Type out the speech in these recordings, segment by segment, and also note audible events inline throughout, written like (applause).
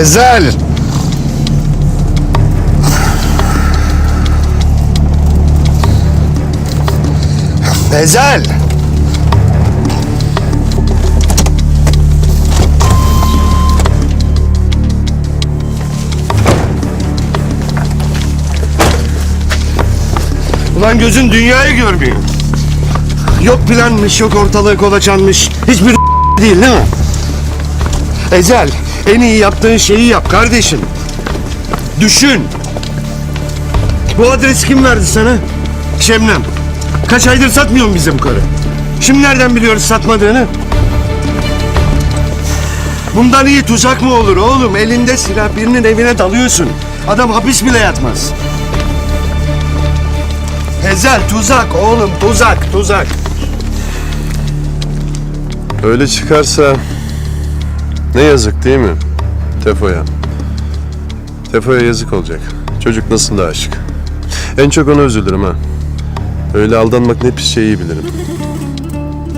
Ezel! Ezel! Ulan gözün dünyayı görmüyor. Yok planmış, yok ortalığı kolaçanmış. Hiçbir (laughs) değil değil mi? Ezel, en iyi yaptığın şeyi yap kardeşim. Düşün. Bu adresi kim verdi sana? Şebnem. Kaç aydır satmıyor mu bizim karı? Şimdi nereden biliyoruz satmadığını? Bundan iyi tuzak mı olur oğlum? Elinde silah birinin evine dalıyorsun. Adam hapis bile yatmaz. Ezel tuzak oğlum tuzak tuzak. Öyle çıkarsa ne yazık değil mi? Tefo'ya. Tefo'ya yazık olacak. Çocuk nasıl da aşık. En çok ona üzülürüm ha. Öyle aldanmak ne pis şeyi bilirim.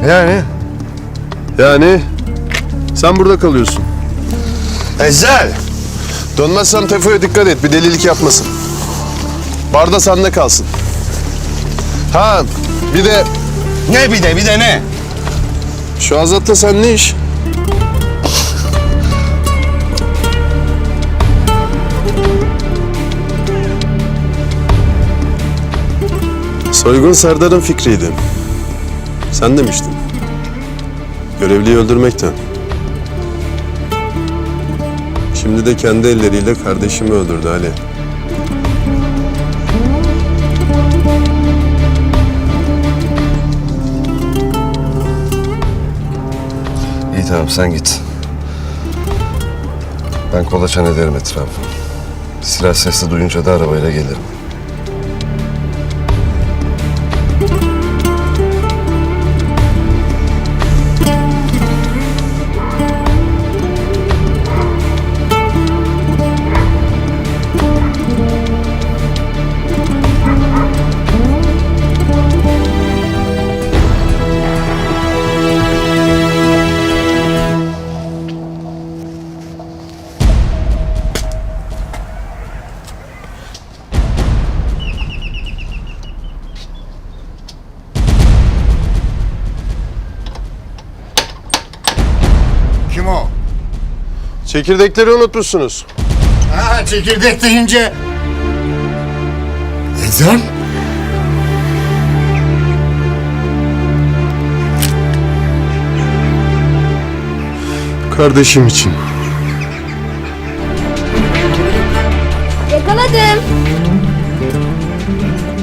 Yani? Yani sen burada kalıyorsun. Ezel. Dönmezsen Tefo'ya dikkat et. Bir delilik yapmasın. Barda sende kalsın. Ha bir de Ne bir de bir de ne? şu Azat'la sen ne iş? Soygun Serdar'ın fikriydi. Sen demiştin. Görevliyi öldürmekten. Şimdi de kendi elleriyle kardeşimi öldürdü Ali. İyi tamam sen git. Ben kolaçan ederim etrafı. Silah sesi duyunca da arabayla gelirim. Kim o? Çekirdekleri unutmuşsunuz. Ha çekirdek deyince... Ezel? Kardeşim için. Yakaladım.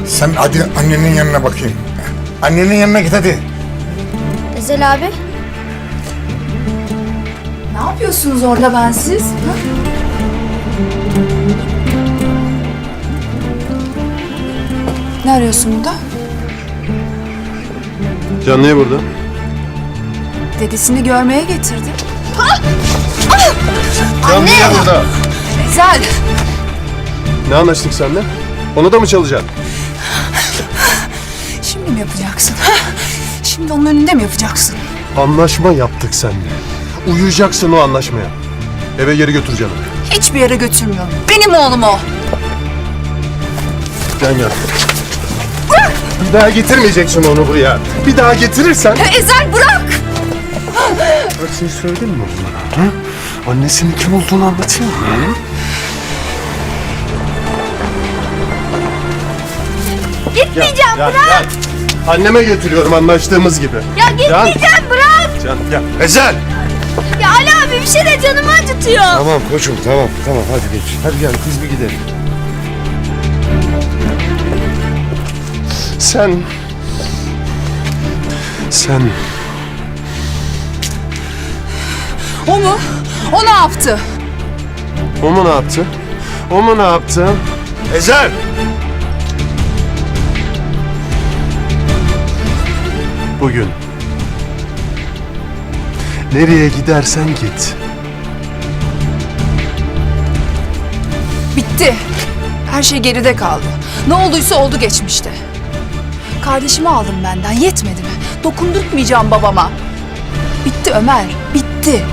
Sen hadi annenin yanına bakayım. Annenin yanına git hadi. Ezel abi. Ne yapıyorsunuz orada bensiz? Ha? Ne arıyorsun burada? Can niye burada? Dedesini görmeye getirdi. Can niye burada? Ezel! Ne anlaştık seninle? Onu da mı çalacaksın? Şimdi mi yapacaksın? ha? Şimdi onun önünde mi yapacaksın? Anlaşma yaptık seninle. Uyuyacaksın o anlaşmaya. Eve geri götüreceğim. Hiçbir yere götürmüyorum. Benim oğlum o. Gel gel. Bir daha getirmeyeceksin onu buraya. Bir daha getirirsen... Ya Ezel bırak! Her şeyi söyledin mi onlara? Ha? Annesinin kim olduğunu anlatayım mı? Gitmeyeceğim Gel, bırak. gel. Anneme götürüyorum anlaştığımız gibi. Ya gitmeyeceğim bırak. Can gel. Ezel! Bir şey de canımı acıtıyor. Tamam koçum tamam tamam hadi geç. Hadi gel biz bir gidelim. Sen... Sen... O mu? O ne yaptı? O mu ne yaptı? O mu ne yaptı? Ezel! Bugün. Nereye gidersen git. Bitti. Her şey geride kaldı. Ne olduysa oldu geçmişte. Kardeşimi aldım benden. Yetmedi mi? Dokundurtmayacağım babama. Bitti Ömer. Bitti.